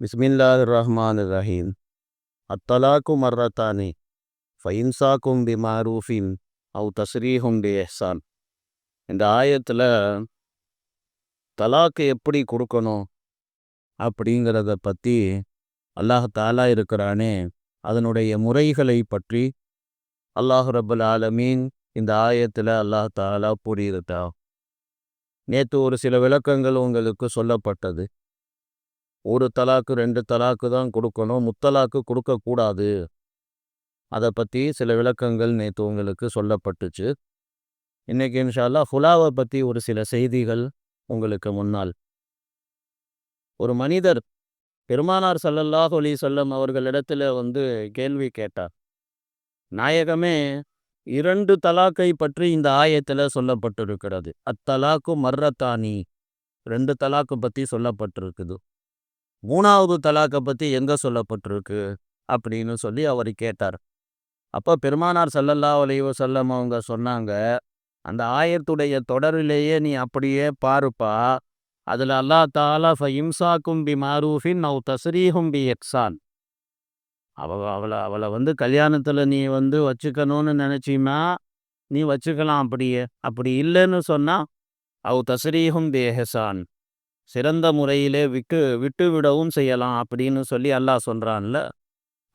பிஸ்மில்லாஹ் ரஹ்மான் ரஹீம் அத்தலாக்கு மர்ரத்தானி ஃபைன்சாக்கும் பி மாரூஃபின் அவு தஸ்ரீஹும் பி எஹ்சான் இந்த ஆயத்தில் தலாக்கு எப்படி கொடுக்கணும் அப்படிங்கிறத பற்றி அல்லாஹ் தாலா இருக்கிறானே. அதனுடைய முறைகளை பற்றி அல்லாஹ் ரபுல் ஆலமீன் இந்த ஆயத்தில் அல்லாஹ் தாலா புரியுதா நேற்று ஒரு சில விளக்கங்கள் உங்களுக்கு சொல்லப்பட்டது. ஒரு தலாக்கு ரெண்டு தலாக்கு தான் கொடுக்கணும். முத்தலாக்கு கொடுக்கக்கூடாது. அதை பற்றி சில விளக்கங்கள் நேற்று உங்களுக்கு சொல்லப்பட்டுச்சு. இன்றைக்கி இன்ஷால்லா ஃபுலாவை பற்றி ஒரு சில செய்திகள் உங்களுக்கு முன்னால். ஒரு மனிதர் பெருமானார் சல்லல்லாஹ் ஒலி சொல்லம் அவர்களிடத்துல வந்து கேள்வி கேட்டார். நாயகமே இரண்டு தலாக்கை பற்றி இந்த ஆயத்தில் சொல்லப்பட்டிருக்கிறது. அத்தலாக்கு மர்ரத்தானி ரெண்டு தலாக்கு பற்றி சொல்லப்பட்டிருக்குது. மூணாவது தலாக்கை பற்றி எங்கே சொல்லப்பட்டிருக்கு? அப்படின்னு சொல்லி அவர் கேட்டார். அப்போ பெருமானார் சல்லல்லா அலைவ செல்லம் அவங்க சொன்னாங்க அந்த ஆயத்துடைய தொடரிலேயே நீ அப்படியே பாருப்பா அதில் அல்லா தாலா ஃபைம்சாக்கும் பி மாரூஃபின் நவ் தஸ்ரீஹும் பி எக்ஸான் அவ அவளை அவளை வந்து கல்யாணத்தில் நீ வந்து வச்சுக்கணும்னு நினச்சின்னா நீ வச்சுக்கலாம் அப்படியே. அப்படி இல்லைன்னு சொன்னால் அவ் தஸ்ரீஹும் பி எஹசான் சிறந்த முறையிலே விட்டு விட்டு விடவும் செய்யலாம் அப்படின்னு சொல்லி அல்லாஹ் சொல்கிறான்ல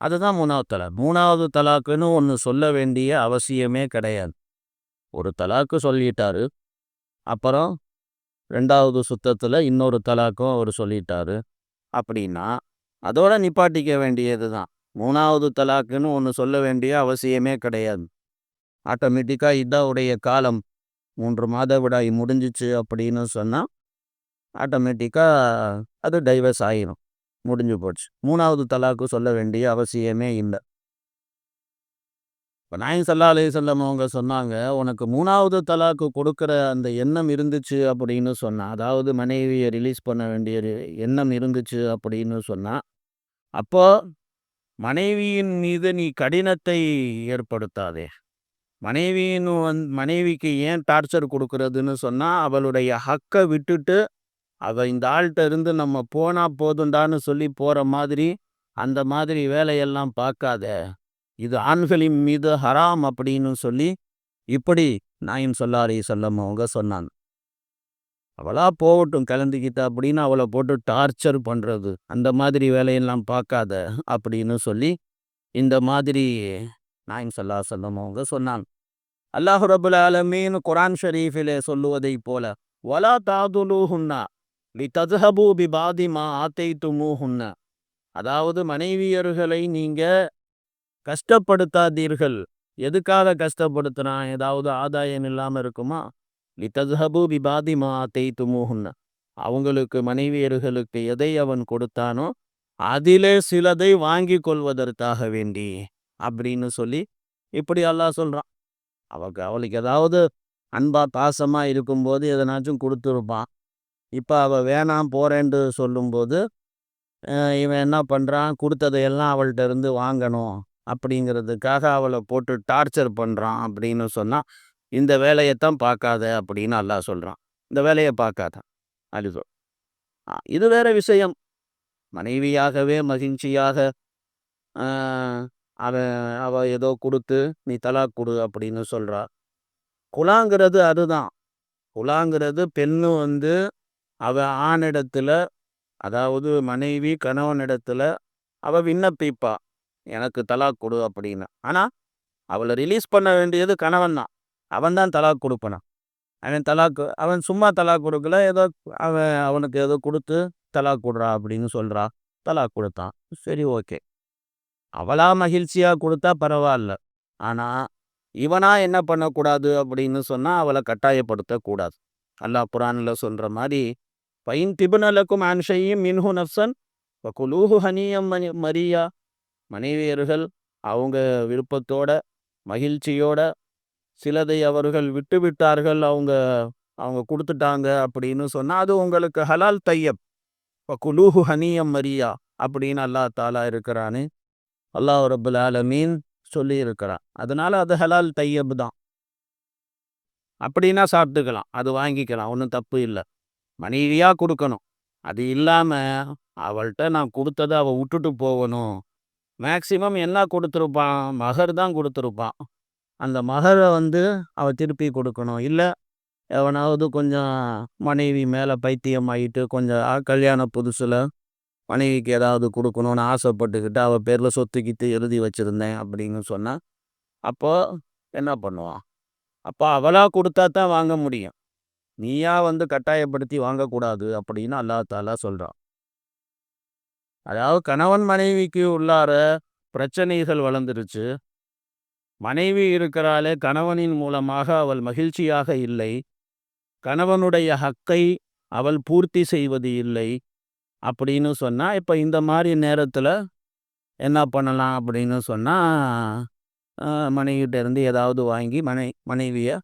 அதுதான் மூணாவது தலாக் மூணாவது தலாக்குன்னு ஒன்று சொல்ல வேண்டிய அவசியமே கிடையாது. ஒரு தலாக்கு சொல்லிட்டாரு. அப்புறம் ரெண்டாவது சுத்தத்தில் இன்னொரு தலாக்கும் அவர் சொல்லிட்டாரு. அப்படின்னா அதோட நிப்பாட்டிக்க வேண்டியது தான் மூணாவது தலாக்குன்னு ஒன்று சொல்ல வேண்டிய அவசியமே கிடையாது. ஆட்டோமேட்டிக்காக இதாவுடைய காலம் மூன்று மாத விடாய் முடிஞ்சிச்சு அப்படின்னு சொன்னால் ஆட்டோமேட்டிக்காக அது டைவர்ஸ் ஆகிடும் முடிஞ்சு போச்சு. மூணாவது தலாக்கு சொல்ல வேண்டிய அவசியமே இல்லை. இப்போ நாயன் சல்லா அலி செல்லம் அவங்க சொன்னாங்க உனக்கு மூணாவது தலாக்கு கொடுக்குற அந்த எண்ணம் இருந்துச்சு அப்படின்னு சொன்னால் அதாவது மனைவியை ரிலீஸ் பண்ண வேண்டிய எண்ணம் இருந்துச்சு அப்படின்னு சொன்னால் அப்போ மனைவியின் மீது நீ கடினத்தை ஏற்படுத்தாதே. மனைவியின் வந் மனைவிக்கு ஏன் டார்ச்சர் கொடுக்கறதுன்னு சொன்னால் அவளுடைய ஹக்கை விட்டுட்டு அவள் இந்த ஆள்கிட்ட இருந்து நம்ம போனால் போதுண்டான்னு சொல்லி போகிற மாதிரி அந்த மாதிரி வேலையெல்லாம் பார்க்காத இது ஆண்களின் மீது ஹராம் அப்படின்னு சொல்லி இப்படி நாயின் சொல்லாரி சொல்லம் அவங்க சொன்னாங்க. அவளா போகட்டும் கலந்துக்கிட்ட அப்படின்னு அவளை போட்டு டார்ச்சர் பண்ணுறது அந்த மாதிரி வேலையெல்லாம் பார்க்காத அப்படின்னு சொல்லி இந்த மாதிரி நாயின் சொல்லா சொல்லம் அவங்க சொன்னாங்க. அல்லாஹு ரபுல் ஆலமீன் குரான் ஷரீஃபிலே சொல்லுவதை போல வலா தாதுலுஹுன்னா லி ததுஹபு பி ஆத்தை துமுஹுன்ன அதாவது மனைவியர்களை நீங்க கஷ்டப்படுத்தாதீர்கள். எதுக்காக கஷ்டப்படுத்துனா ஏதாவது ஆதாயம் இல்லாமல் இருக்குமா? லி ததுஹபு பி ஆத்தை துமுஹுன்ன அவங்களுக்கு மனைவியர்களுக்கு எதை அவன் கொடுத்தானோ அதிலே சிலதை வாங்கி கொள்வதற்காக வேண்டி அப்படின்னு சொல்லி இப்படி அல்லாஹ் சொல்கிறான் அவளுக்கு அவளுக்கு ஏதாவது அன்பா பாசமாக இருக்கும்போது எதனாச்சும் கொடுத்துருப்பான். இப்போ அவள் வேணாம் போகிறேன்ட்டு சொல்லும்போது இவன் என்ன பண்ணுறான் கொடுத்ததையெல்லாம் அவள்கிட்ட இருந்து வாங்கணும் அப்படிங்கிறதுக்காக அவளை போட்டு டார்ச்சர் பண்ணுறான் அப்படின்னு சொன்னால் இந்த வேலையைத்தான் பார்க்காத அப்படின்னு அல்லா சொல்கிறான் இந்த வேலையை பார்க்காத அழுதோ இது வேற விஷயம். மனைவியாகவே மகிழ்ச்சியாக அவன் அவள் ஏதோ கொடுத்து நீ தலா கொடு அப்படின்னு சொல்கிறா குலாங்கிறது அதுதான். குலாங்கிறது பெண்ணு வந்து அவள் ஆணிடத்தில் அதாவது மனைவி கணவனிடத்தில் அவள் விண்ணப்பிப்பா. எனக்கு தலாக் கொடு அப்படின்னு. ஆனால் அவளை ரிலீஸ் பண்ண வேண்டியது கணவன் தான். அவன் தான் தலாக் கொடுப்பனா. அவன் தலாக்கு அவன் சும்மா தலாக் கொடுக்கல ஏதோ அவன் அவனுக்கு ஏதோ கொடுத்து தலாக் கொடுறா அப்படின்னு சொல்கிறா தலாக் கொடுத்தான் சரி ஓகே. அவளா மகிழ்ச்சியாக கொடுத்தா பரவாயில்ல. ஆனால் இவனா என்ன பண்ணக்கூடாது அப்படின்னு சொன்னால் அவளை கட்டாயப்படுத்தக்கூடாது. அல்லாஹ் குரானில் சொல்கிற மாதிரி பைன் திபுனலக்கும் ஆன்ஷையும் மின்ஹு நப்சன் குலூஹு ஹனியம் மணி மரியா மனைவியர்கள் அவங்க விருப்பத்தோட மகிழ்ச்சியோட சிலதை அவர்கள் விட்டு விட்டார்கள் அவங்க அவங்க கொடுத்துட்டாங்க அப்படின்னு சொன்னால் அது உங்களுக்கு ஹலால் தையப். குலூஹு ஹனியம் மரியா அப்படின்னு அல்லா தாலா இருக்கிறான்னு அல்லாஹ் ரபுல் ஆலமீன் சொல்லி இருக்கிறான் அதனால அது ஹலால் தையப் தான். அப்படின்னா சாப்பிட்டுக்கலாம் அது வாங்கிக்கலாம் ஒன்றும் தப்பு இல்லை. மனைவியாக கொடுக்கணும். அது இல்லாமல் அவள்கிட்ட நான் கொடுத்ததை அவள் விட்டுட்டு போகணும். மேக்சிமம் என்ன கொடுத்துருப்பான்? மகர் தான் கொடுத்துருப்பான். அந்த மகரை வந்து அவள் திருப்பி கொடுக்கணும். இல்லை எவனாவது கொஞ்சம் மனைவி மேலே பைத்தியம் ஆகிட்டு கொஞ்சம் கல்யாண புதுசில் மனைவிக்கு ஏதாவது கொடுக்கணும்னு ஆசைப்பட்டுக்கிட்டு அவள் பேரில் சொத்துக்கிட்டு எழுதி வச்சுருந்தேன் அப்படின்னு சொன்னால் அப்போது என்ன பண்ணுவான்? அப்போ அவளாக கொடுத்தா தான் வாங்க முடியும். நீயா வந்து கட்டாயப்படுத்தி வாங்கக்கூடாது அப்படின்னு அல்லா தாலா சொல்கிறான் அதாவது கணவன் மனைவிக்கு உள்ளார பிரச்சனைகள் வளர்ந்துருச்சு. மனைவி இருக்கிறாளே கணவனின் மூலமாக அவள் மகிழ்ச்சியாக இல்லை. கணவனுடைய ஹக்கை அவள் பூர்த்தி செய்வது இல்லை அப்படின்னு சொன்னால் இப்போ இந்த மாதிரி நேரத்தில் என்ன பண்ணலாம் அப்படின்னு சொன்னால் மனைவிகிட்டேருந்து ஏதாவது வாங்கி மனை மனைவியை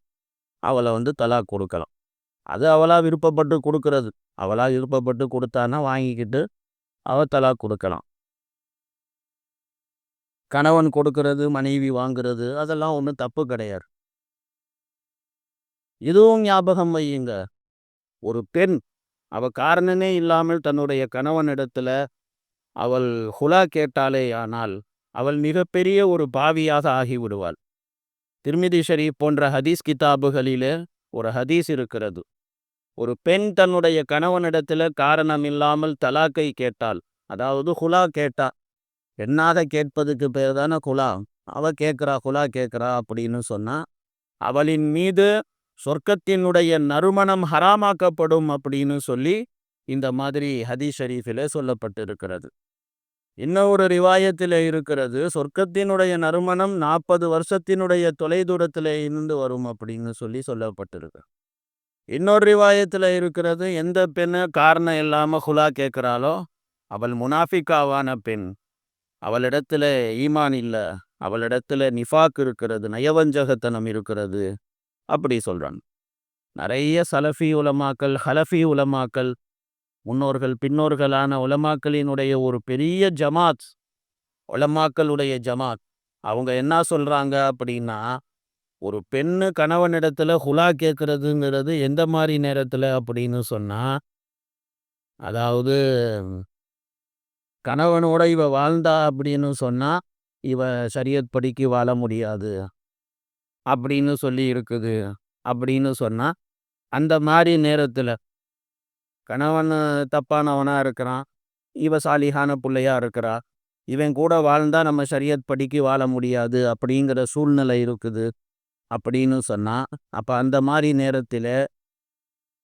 அவளை வந்து தலா கொடுக்கலாம். அது அவளாக விருப்பப்பட்டு கொடுக்கறது. அவளாக விருப்பப்பட்டு கொடுத்தான்னா வாங்கிக்கிட்டு அவள் தலா கொடுக்கலாம். கணவன் கொடுக்கறது மனைவி வாங்குறது அதெல்லாம் ஒன்றும் தப்பு கிடையாது. இதுவும் ஞாபகம் வையுங்க. ஒரு பெண் அவ காரணமே இல்லாமல் தன்னுடைய கணவனிடத்துல அவள் ஹுலா கேட்டாலே ஆனால் அவள் மிகப்பெரிய ஒரு பாவியாக ஆகிவிடுவாள். திருமிதி ஷரீப் போன்ற ஹதீஸ் கிதாபுகளிலே ஒரு ஹதீஸ் இருக்கிறது. ஒரு பெண் தன்னுடைய கணவனிடத்துல காரணம் இல்லாமல் தலாக்கை கேட்டாள். அதாவது ஹுலா கேட்டா. பெண்ணாக கேட்பதுக்கு பேர் தானே குலா அவ கேட்குறா குலா கேட்குறா அப்படின்னு சொன்னா அவளின் மீது சொர்க்கத்தினுடைய நறுமணம் ஹராமாக்கப்படும் அப்படின்னு சொல்லி இந்த மாதிரி ஹதி ஷரீஃபில் சொல்லப்பட்டிருக்கிறது. இன்னொரு ரிவாயத்தில் இருக்கிறது சொர்க்கத்தினுடைய நறுமணம் நாற்பது வருஷத்தினுடைய தொலைதூரத்தில் இருந்து வரும் அப்படின்னு சொல்லி சொல்லப்பட்டிருக்கு. இன்னொரு ரிவாயத்தில் இருக்கிறது எந்த பெண்ணு காரணம் இல்லாமல் ஹுலா கேட்குறாளோ அவள் முனாஃபிக்காவான பெண். அவளிடத்துல ஈமான் இல்லை அவளிடத்துல நிஃபாக் இருக்கிறது நயவஞ்சகத்தனம் இருக்கிறது அப்படி சொல்கிறான் நிறைய சலஃபி உலமாக்கல் ஹலஃபி உலமாக்கல் முன்னோர்கள் பின்னோர்களான உலமாக்களினுடைய ஒரு பெரிய ஜமாத் உலமாக்களுடைய ஜமாத். அவங்க என்ன சொல்கிறாங்க அப்படின்னா ஒரு பெண்ணு கணவனிடத்துல ஹுலா கேட்கறதுங்கிறது எந்த மாதிரி நேரத்தில் அப்படின்னு சொன்னால் அதாவது கணவனோட இவ வாழ்ந்தா அப்படின்னு சொன்னால் இவ சரியத் படிக்கு வாழ முடியாது. அப்படின்னு சொல்லி இருக்குது. அப்படின்னு சொன்னால் அந்த மாதிரி நேரத்தில் கணவன் தப்பானவனாக இருக்கிறான் இவ சாலிகான பிள்ளையாக இருக்கிறா இவன் கூட வாழ்ந்தால் நம்ம சரியத் படிக்கு வாழ முடியாது அப்படிங்கிற சூழ்நிலை இருக்குது. அப்படின்னு சொன்னால் அப்போ அந்த மாதிரி நேரத்தில்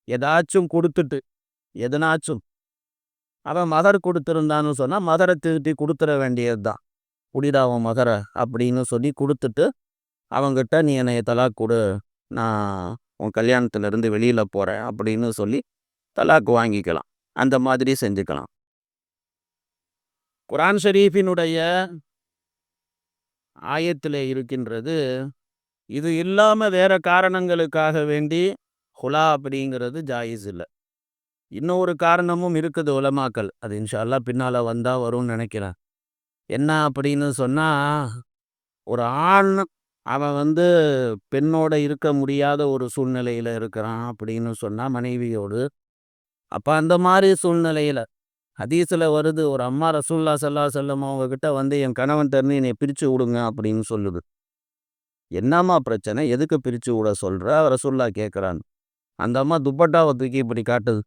ஏதாச்சும் கொடுத்துட்டு எதனாச்சும் அவன் மதர் கொடுத்துருந்தான்னு சொன்னால் மதரை திருத்தி கொடுத்துட வேண்டியது தான் குடிடாவன் மகரை அப்படின்னு சொல்லி கொடுத்துட்டு அவங்ககிட்ட நீ என்னை தலாக் கொடு நான் உன் கல்யாணத்துலேருந்து வெளியில் போகிறேன் அப்படின்னு சொல்லி தலாக்கு வாங்கிக்கலாம். அந்த மாதிரி செஞ்சுக்கலாம். குரான் ஷரீஃபினுடைய ஆயத்தில் இருக்கின்றது இது இல்லாமல் வேற காரணங்களுக்காக வேண்டி ஹுலா அப்படிங்கிறது ஜாயிஸ் இல்லை. இன்னொரு காரணமும் இருக்குது உலமாக்கல் அது இன்ஷால்லா பின்னால் வந்தால் வரும்னு நினைக்கிறேன். என்ன அப்படின்னு சொன்னால் ஒரு ஆண் அவன் வந்து பெண்ணோட இருக்க முடியாத ஒரு சூழ்நிலையில் இருக்கிறான் அப்படின்னு சொன்னால் மனைவியோடு அப்போ அந்த மாதிரி சூழ்நிலையில் ஹதீஸில் வருது ஒரு அம்மா ரசூல்லா சல்லா செல்லம் அவங்கக்கிட்ட வந்து என் கணவன் தருந்து என்னை பிரித்து விடுங்க அப்படின்னு சொல்லுது. என்னம்மா பிரச்சனை? எதுக்கு பிரித்து விட சொல்கிற ரசுல்லா கேட்குறான் அந்த அம்மா துப்பட்டாவை தூக்கி இப்படி காட்டுது.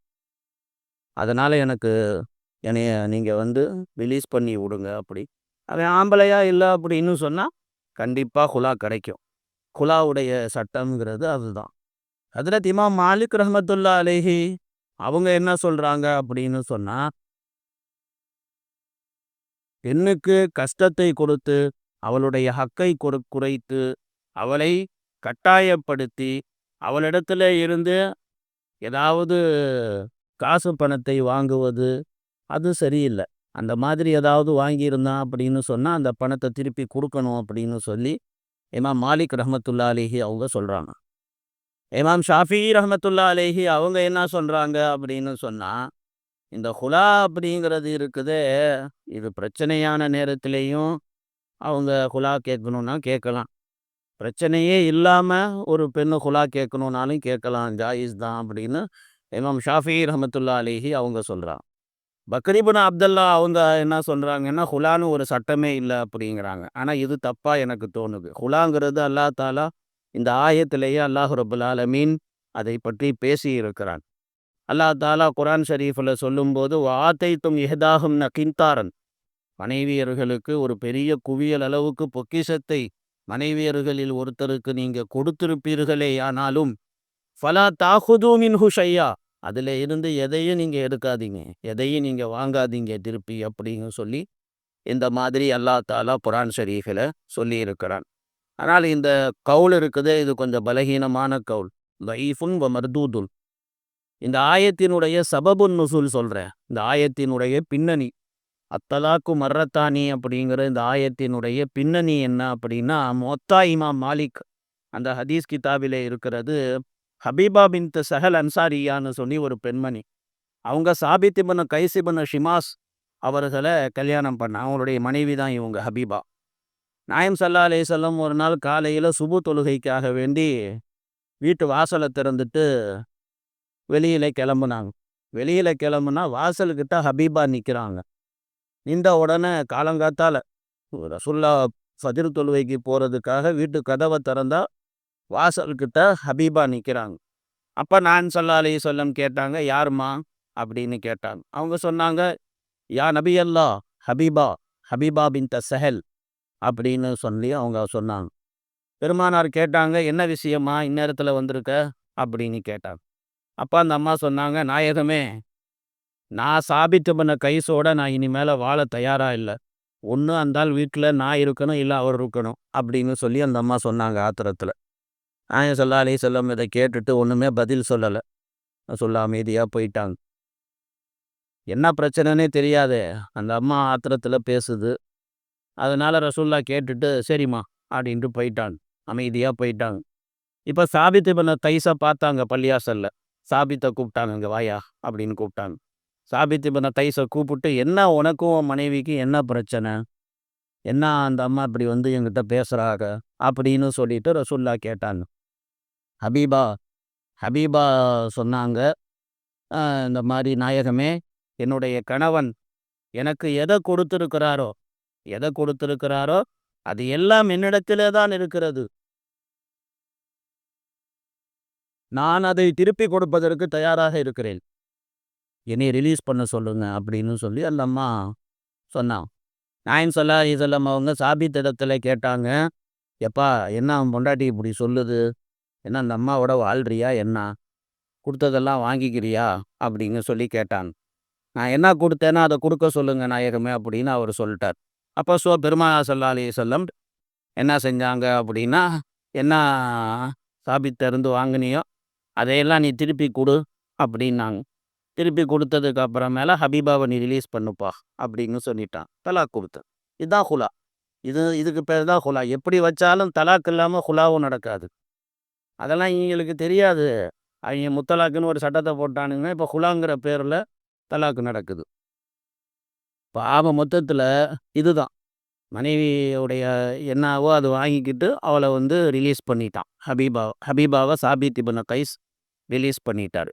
அதனால் எனக்கு என்னைய நீங்கள் வந்து ரிலீஸ் பண்ணி விடுங்க அப்படி. அவன் ஆம்பளையா இல்லை அப்படின்னு சொன்னால் கண்டிப்பாக குலா கிடைக்கும். குலாவுடைய சட்டம்ங்கிறது அதுதான். அதில் இமாம் மாலிக் ரஹமத்துல்லா அலேஹி அவங்க என்ன சொல்கிறாங்க அப்படின்னு சொன்னால் பெண்ணுக்கு கஷ்டத்தை கொடுத்து அவளுடைய ஹக்கை கொடு குறைத்து அவளை கட்டாயப்படுத்தி அவளிடத்துல இருந்து ஏதாவது காசு பணத்தை வாங்குவது அது சரியில்லை. அந்த மாதிரி ஏதாவது வாங்கியிருந்தான் அப்படின்னு சொன்னால் அந்த பணத்தை திருப்பி கொடுக்கணும் அப்படின்னு சொல்லி இமாம் மாலிக் ரஹமத்துல்லா அலேஹி அவங்க சொல்கிறாங்க இமாம் ஷாஃபி ரஹமத்துல்லா அலேஹி அவங்க என்ன சொல்கிறாங்க அப்படின்னு சொன்னால் இந்த ஹுலா அப்படிங்கிறது இருக்குது இது பிரச்சனையான நேரத்திலையும் அவங்க ஹுலா கேட்கணுன்னா கேட்கலாம். பிரச்சனையே இல்லாமல் ஒரு பெண்ணு ஹுலா கேட்கணுன்னாலும் கேட்கலாம் ஜாயிஸ் தான் அப்படின்னு இமாம் ஷாஃபி ரஹமத்துல்லா அலிஹி அவங்க சொல்கிறாங்க பக்ரீபுன் அப்துல்லா அவங்க என்ன சொல்கிறாங்கன்னா ஹுலான்னு ஒரு சட்டமே இல்லை அப்படிங்கிறாங்க. ஆனால் இது தப்பாக எனக்கு தோணுது. ஹுலாங்கிறது அல்லா தாலா இந்த ஆயத்திலேயே அல்லாஹு ரபுல் ஆலமீன் அதை பற்றி பேசி இருக்கிறான். அல்லா தாலா குரான் ஷரீஃபில் சொல்லும்போது வாத்தைத்தும் எஹதாகும் நகிந்தாரன். மனைவியர்களுக்கு ஒரு பெரிய குவியல் அளவுக்கு பொக்கிஷத்தை மனைவியர்களில் ஒருத்தருக்கு நீங்க கொடுத்திருப்பீர்களே ஆனாலும் ஃபலா தாகுது மின் ஹுஷையா அதில் இருந்து எதையும் நீங்கள் எடுக்காதீங்க எதையும் நீங்கள் வாங்காதீங்க திருப்பி அப்படின்னு சொல்லி இந்த மாதிரி அல்லா தாலா புரான் ஷரீஃபில் சொல்லி இருக்கிறான் ஆனால் இந்த கவுல் இருக்குது இது கொஞ்சம் பலகீனமான கவுல். லைஃபுன் வ மர்தூதுல். இந்த ஆயத்தினுடைய சபபுன் நுசூல் சொல்கிறேன் இந்த ஆயத்தினுடைய பின்னணி. அத்தலாக்கு மர்ரத்தானி அப்படிங்கிற இந்த ஆயத்தினுடைய பின்னணி என்ன அப்படின்னா மொத்தா இமாம் மாலிக் அந்த ஹதீஸ் கிதாபிலே இருக்கிறது. ஹபீபா பின் சஹல் அன்சாரியான்னு சொல்லி ஒரு பெண்மணி. அவங்க சாபித்திபன கைசிபன ஷிமாஸ் அவர்களை கல்யாணம் பண்ண அவங்களுடைய மனைவி தான் இவங்க ஹபீபா. நாயம் சல்லா அலே ஒரு நாள் காலையில் சுபு தொழுகைக்காக வேண்டி வீட்டு வாசலை திறந்துட்டு வெளியில் கிளம்புனாங்க. வெளியில் கிளம்புனா வாசல்கிட்ட ஹபீபா நிற்கிறாங்க நின்ற உடனே காலங்காத்தால் ரசுல்லா ஃபதிர் தொழுவைக்கு போகிறதுக்காக வீட்டு கதவை திறந்தா வாசல்கிட்ட ஹபீபா நிற்கிறாங்க அப்போ நான் சொல்லா அலி சொல்லம் கேட்டாங்க யாருமா அப்படின்னு கேட்டாங்க. அவங்க சொன்னாங்க யா நபி அல்லா ஹபீபா ஹபீபா பின் த சஹல் அப்படின்னு சொல்லி அவங்க சொன்னாங்க. பெருமானார் கேட்டாங்க என்ன விஷயமா இந்நேரத்தில் வந்திருக்க? அப்படின்னு கேட்டாங்க. அப்போ அந்த அம்மா சொன்னாங்க நாயகமே நான் சாபித்து பண்ண கைசோட நான் இனிமேல் வாழ தயாராக இல்லை. ஒன்று அந்தால் வீட்டில் நான் இருக்கணும் இல்லை அவர் இருக்கணும் அப்படின்னு சொல்லி அந்த அம்மா சொன்னாங்க ஆத்திரத்தில். நான் சொல்லா அலி சொல்லம் இதை கேட்டுட்டு ஒன்றுமே பதில் சொல்லலை. சொல்ல அமைதியாக போயிட்டாங்க. என்ன பிரச்சனைனே தெரியாது அந்த அம்மா ஆத்திரத்தில் பேசுது. அதனால் ரசூல்லா கேட்டுட்டு சரிம்மா அப்படின்ட்டு போயிட்டாங்க. அமைதியாக போயிட்டாங்க. இப்போ சாபித்து பண்ண தைஸை பார்த்தாங்க பள்ளியாசலில். சாபித்தை கூப்பிட்டாங்க இங்கே வாயா அப்படின்னு கூப்பிட்டாங்க. சாபித்து பண்ண தைஸை கூப்பிட்டு என்ன உனக்கும் மனைவிக்கு என்ன பிரச்சனை? என்ன அந்த அம்மா இப்படி வந்து எங்கிட்ட பேசுகிறாங்க அப்படின்னு சொல்லிட்டு ரசுல்லா கேட்டாங்க. ஹபீபா ஹபீபா சொன்னாங்க இந்த மாதிரி நாயகமே என்னுடைய கணவன் எனக்கு எதை கொடுத்துருக்கிறாரோ எதை கொடுத்துருக்கிறாரோ அது எல்லாம் என்னிடத்திலே தான் இருக்கிறது. நான் அதை திருப்பி கொடுப்பதற்கு தயாராக இருக்கிறேன். என்னை ரிலீஸ் பண்ண சொல்லுங்கள் அப்படின்னு சொல்லி அந்த அம்மா சொன்னான் நாயன் சொல்லா ஈசல்லம் அவங்க சாபித்திடத்தில் கேட்டாங்க. எப்பா என்ன பொண்டாட்டி இப்படி சொல்லுது? என்ன அந்த அம்மாவோட வாழ்றியா? என்ன? கொடுத்ததெல்லாம் வாங்கிக்கிறியா? அப்படின்னு சொல்லி கேட்டான் நான் என்ன கொடுத்தேன்னா அதை கொடுக்க சொல்லுங்க நாயகமே அப்படின்னு அவர் சொல்லிட்டார். அப்போ ஸோ பெருமாள் சல்லா அலி சொல்லம் என்ன செஞ்சாங்க அப்படின்னா என்ன சாபித்திருந்து வாங்கினியோ அதையெல்லாம் நீ திருப்பி கொடு அப்படின்னாங்க. திருப்பி கொடுத்ததுக்கு அப்புறமேல ஹபீபாவை நீ ரிலீஸ் பண்ணுப்பா அப்படின்னு சொல்லிட்டான். தலாக் கொடுத்த இதுதான் ஹுலா. இது இதுக்கு பேர் தான் ஹுலா. எப்படி வச்சாலும் தலாக் இல்லாமல் ஹுலாவும் நடக்காது. அதெல்லாம் இவங்களுக்கு தெரியாது. அவங்க முத்தலாக்குன்னு ஒரு சட்டத்தை போட்டானுங்கன்னா இப்போ ஹுலாங்கிற பேரில் தலாக்கு நடக்குது. இப்போ ஆக மொத்தத்தில் இதுதான். மனைவியுடைய என்னாவோ அது வாங்கிக்கிட்டு அவளை வந்து ரிலீஸ் பண்ணிட்டான். ஹபீபா ஹபீபாவை சாபித் இபுன கைஸ் ரிலீஸ் பண்ணிட்டார்.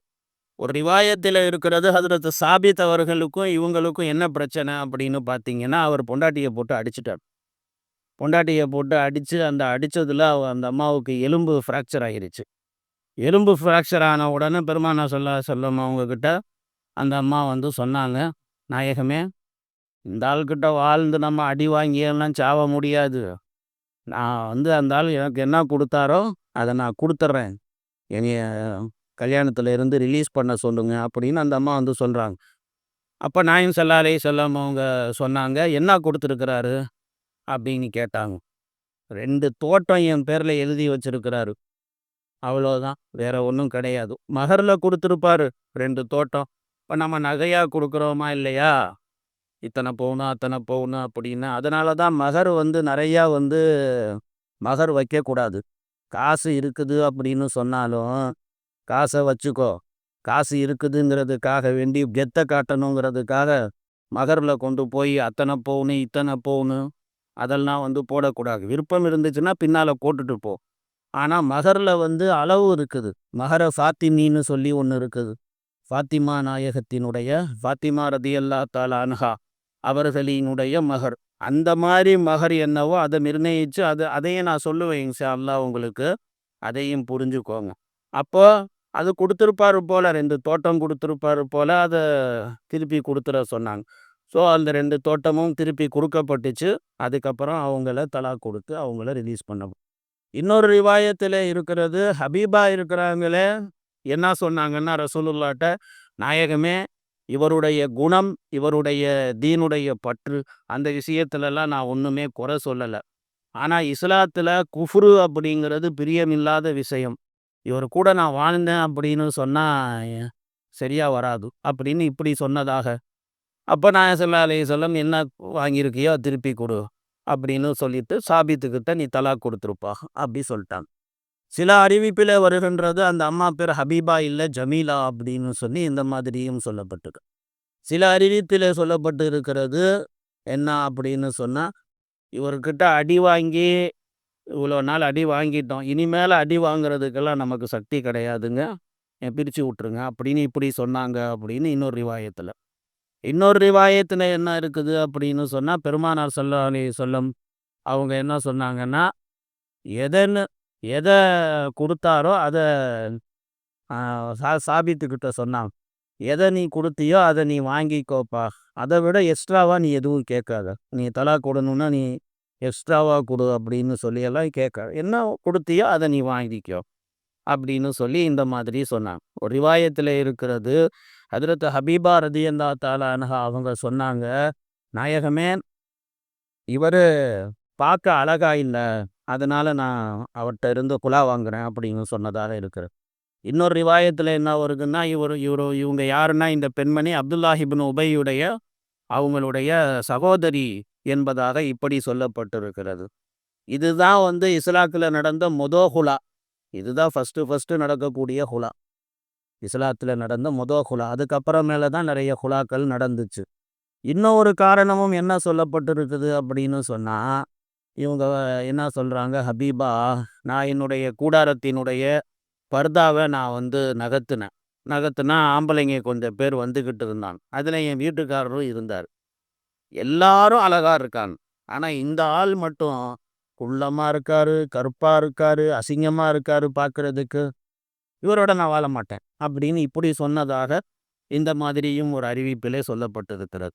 ஒரு ரிவாயத்தில் இருக்கிறது ஹதரத் சாபித் அவர்களுக்கும் இவங்களுக்கும் என்ன பிரச்சனை அப்படின்னு பார்த்தீங்கன்னா அவர் பொண்டாட்டியை போட்டு அடிச்சிட்டார். பொண்டாட்டியை போட்டு அடித்து அந்த அடித்ததில் அந்த அம்மாவுக்கு எலும்பு ஃப்ராக்சர் ஆகிருச்சு எலும்பு ஃப்ராக்சர் ஆன உடனே பெருமானா சொல்ல சொல்லும் அவங்கக்கிட்ட அந்த அம்மா வந்து சொன்னாங்க நாயகமே இந்த ஆள்கிட்ட வாழ்ந்து நம்ம அடி வாங்கியெல்லாம் சாவ முடியாது. நான் வந்து அந்த ஆள் எனக்கு என்ன கொடுத்தாரோ அதை நான் கொடுத்துட்றேன் என்னைய கல்யாணத்தில் இருந்து ரிலீஸ் பண்ண சொல்லுங்கள் அப்படின்னு அந்த அம்மா வந்து சொல்கிறாங்க அப்போ நாயும் செல்லாலே செல்லாம அவங்க சொன்னாங்க என்ன கொடுத்துருக்குறாரு? அப்படின்னு கேட்டாங்க. ரெண்டு தோட்டம் என் பேரில் எழுதி வச்சிருக்கிறாரு. அவ்வளோதான் வேற ஒன்றும் கிடையாது. மகரில் கொடுத்துருப்பாரு ரெண்டு தோட்டம். இப்போ நம்ம நகையாக கொடுக்குறோமா இல்லையா? இத்தனை பவுனு அத்தனை பவுனு அப்படின்னு. அதனால தான் மகர் வந்து நிறையா வந்து மகர் வைக்கக்கூடாது. காசு இருக்குது அப்படின்னு சொன்னாலும் காசை வச்சுக்கோ. காசு இருக்குதுங்கிறதுக்காக வேண்டி கெத்தை காட்டணுங்கிறதுக்காக மகரில் கொண்டு போய் அத்தனை பவுனு இத்தனை பவுனு அதெல்லாம் வந்து போடக்கூடாது. விருப்பம் இருந்துச்சுன்னா பின்னால் போட்டுட்டு போ. ஆனால் மகரில் வந்து அளவு இருக்குது. மகர ஃபாத்திமின்னு சொல்லி ஒன்று இருக்குது. ஃபாத்திமா நாயகத்தினுடைய ஃபாத்திமா ரதி அல்லா தாலா அன்ஹா அவர்களினுடைய மகர். அந்த மாதிரி மகர் என்னவோ அதை நிர்ணயித்து அதை அதையும் நான் சொல்லுவேன் இன்ஷா அல்லா உங்களுக்கு. அதையும் புரிஞ்சுக்கோங்க. அப்போ அது கொடுத்துருப்பாரு போல் ரெண்டு தோட்டம் கொடுத்துருப்பாரு போல் அதை திருப்பி கொடுத்துட சொன்னாங்க. ஸோ அந்த ரெண்டு தோட்டமும் திருப்பி கொடுக்கப்பட்டுச்சு. அதுக்கப்புறம் அவங்கள தலா கொடுத்து அவங்கள ரிலீஸ் பண்ண இன்னொரு ரிவாயத்தில் இருக்கிறது ஹபீபா இருக்கிறாங்களே என்ன சொன்னாங்கன்னா ரசூலுல்லாட்ட நாயகமே இவருடைய குணம் இவருடைய தீனுடைய பற்று அந்த விஷயத்துலலாம் நான் ஒன்றுமே குறை சொல்லலை. ஆனால் இஸ்லாத்தில் குஃப்ரு அப்படிங்கிறது பிரியமில்லாத விஷயம். இவர் கூட நான் வாழ்ந்தேன் அப்படின்னு சொன்னால் சரியாக வராது. அப்படின்னு இப்படி சொன்னதாக அப்போ நான் சொல்ல அலைய சொல்லம் என்ன வாங்கியிருக்கியோ திருப்பி கொடு அப்படின்னு சொல்லிட்டு சாபித்துக்கிட்ட நீ தலா கொடுத்துருப்பா அப்படி சொல்லிட்டாங்க. சில அறிவிப்பில் வருகின்றது அந்த அம்மா பேர் ஹபீபா இல்லை ஜமீலா அப்படின்னு சொல்லி இந்த மாதிரியும் சொல்லப்பட்டது சில அறிவிப்பில் சொல்லப்பட்டு இருக்கிறது என்ன அப்படின்னு சொன்னால் இவர்கிட்ட அடி வாங்கி இவ்வளோ நாள் அடி வாங்கிட்டோம். இனிமேல் அடி வாங்குறதுக்கெல்லாம் நமக்கு சக்தி கிடையாதுங்க. பிரித்து விட்ருங்க அப்படின்னு இப்படி சொன்னாங்க அப்படின்னு இன்னொரு ரிவாயத்தில். இன்னொரு ரிவாயத்தில் என்ன இருக்குது அப்படின்னு சொன்னால் பெருமானார் சொல்ல சொல்லும். அவங்க என்ன சொன்னாங்கன்னா எதன்னு எதை கொடுத்தாரோ அதை சா சாபித்துக்கிட்ட சொன்னாங்க. எதை நீ கொடுத்தியோ அதை நீ வாங்கிக்கோப்பா. அதை விட எக்ஸ்ட்ராவாக நீ எதுவும் கேட்காத. நீ தலா கொடுணுன்னா நீ எக்ஸ்ட்ராவாக கொடு அப்படின்னு சொல்லியெல்லாம் கேட்க என்ன கொடுத்தியோ அதை நீ வாங்கிக்கோ அப்படின்னு சொல்லி இந்த மாதிரி சொன்னாங்க. ஒரு ரிவாயத்தில் இருக்கிறது அதிரத்து ஹபீபா ரதியந்தா தாலா அவங்க சொன்னாங்க நாயகமே இவர் பார்க்க அழகா இல்லை அதனால் நான் அவர்கிட்ட இருந்து குலா வாங்குறேன் அப்படின்னு சொன்னதாக இருக்கிறது. இன்னொரு ரிவாயத்தில் என்ன வருதுன்னா இவர் இவர் இவங்க யாருன்னா இந்த பெண்மணி அப்துல்லாஹிபின் உபையுடைய அவங்களுடைய சகோதரி என்பதாக இப்படி சொல்லப்பட்டிருக்கிறது. இதுதான் வந்து இஸ்லாத்தில் நடந்த மொதோ ஹுலா. இதுதான் ஃபஸ்ட்டு ஃபஸ்ட்டு நடக்கக்கூடிய ஹுலா. இஸ்லாத்தில் நடந்த மொதோ ஹுலா. அதுக்கப்புறமேல தான் நிறைய ஹுலாக்கள் நடந்துச்சு. இன்னும் ஒரு காரணமும் என்ன சொல்லப்பட்டிருக்குது அப்படின்னு சொன்னால் இவங்க என்ன சொல்கிறாங்க ஹபீபா நான் என்னுடைய கூடாரத்தினுடைய பர்தாவை நான் வந்து நகர்த்தினேன். நகர்த்துனா ஆம்பளைங்க கொஞ்சம் பேர் வந்துக்கிட்டு இருந்தான் அதில் என் வீட்டுக்காரரும் இருந்தார். எல்லாரும் அழகா இருக்காங்க. ஆனால் இந்த ஆள் மட்டும் குள்ளமாக இருக்காரு கருப்பாக இருக்காரு அசிங்கமாக இருக்காரு பார்க்குறதுக்கு இவரோட நான் வாழ மாட்டேன். அப்படின்னு இப்படி சொன்னதாக இந்த மாதிரியும் ஒரு அறிவிப்பிலே சொல்லப்பட்டிருக்கிறது.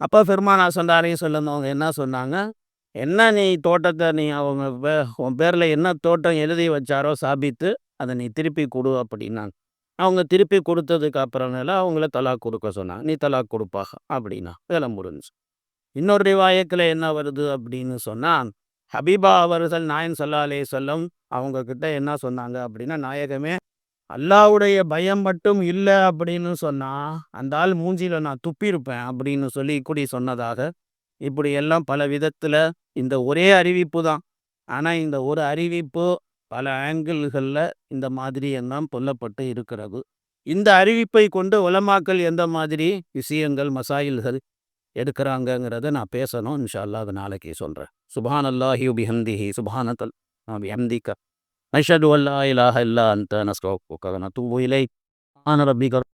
அப்போ பெருமானா சொன்னாரையும் சொல்லந்தவங்க என்ன சொன்னாங்க? என்ன நீ தோட்டத்தை நீ அவங்க உன் பேரில் என்ன தோட்டம் எழுதி வச்சாரோ சாபித்து அதை நீ திருப்பி கொடு அப்படின்னாங்க. அவங்க திருப்பி கொடுத்ததுக்கு அப்புறமேல அவங்கள தலா கொடுக்க சொன்னாங்க. நீ தலா கொடுப்பாக அப்படின்னா வேலை முடிஞ்சு இன்னொரு ரிவாயத்தில் என்ன வருது அப்படின்னு சொன்னால் ஹபீபா அவர்கள் நாயன் சல்லா அலே சொல்லம் அவங்க கிட்ட என்ன சொன்னாங்க அப்படின்னா நாயகமே அல்லாவுடைய பயம் மட்டும் இல்லை அப்படின்னு சொன்னால் அந்த ஆள் மூஞ்சியில் நான் துப்பியிருப்பேன் அப்படின்னு சொல்லி இப்படி சொன்னதாக இப்படி எல்லாம் பல விதத்தில் இந்த ஒரே அறிவிப்பு தான். ஆனால் இந்த ஒரு அறிவிப்பு பல ஆங்கிள்களில் இந்த மாதிரி எல்லாம் சொல்லப்பட்டு இருக்கிறது. இந்த அறிவிப்பை கொண்டு உலமாக்கல் எந்த மாதிரி விஷயங்கள் மசாயில்கள் எடுக்கிறாங்கங்கிறத நான் பேசணும் இன்ஷால்லா அது நாளைக்கு சொல்கிறேன் சுபான் அல்லாஹி பிஹந்திஹி சுபானத்தல் பிஹந்திக்க நஷது அல்லா இலாஹ இல்லா அந்த நஸ்ரோக்கு நத்தூபு இலை ஆன ரப்பிகர்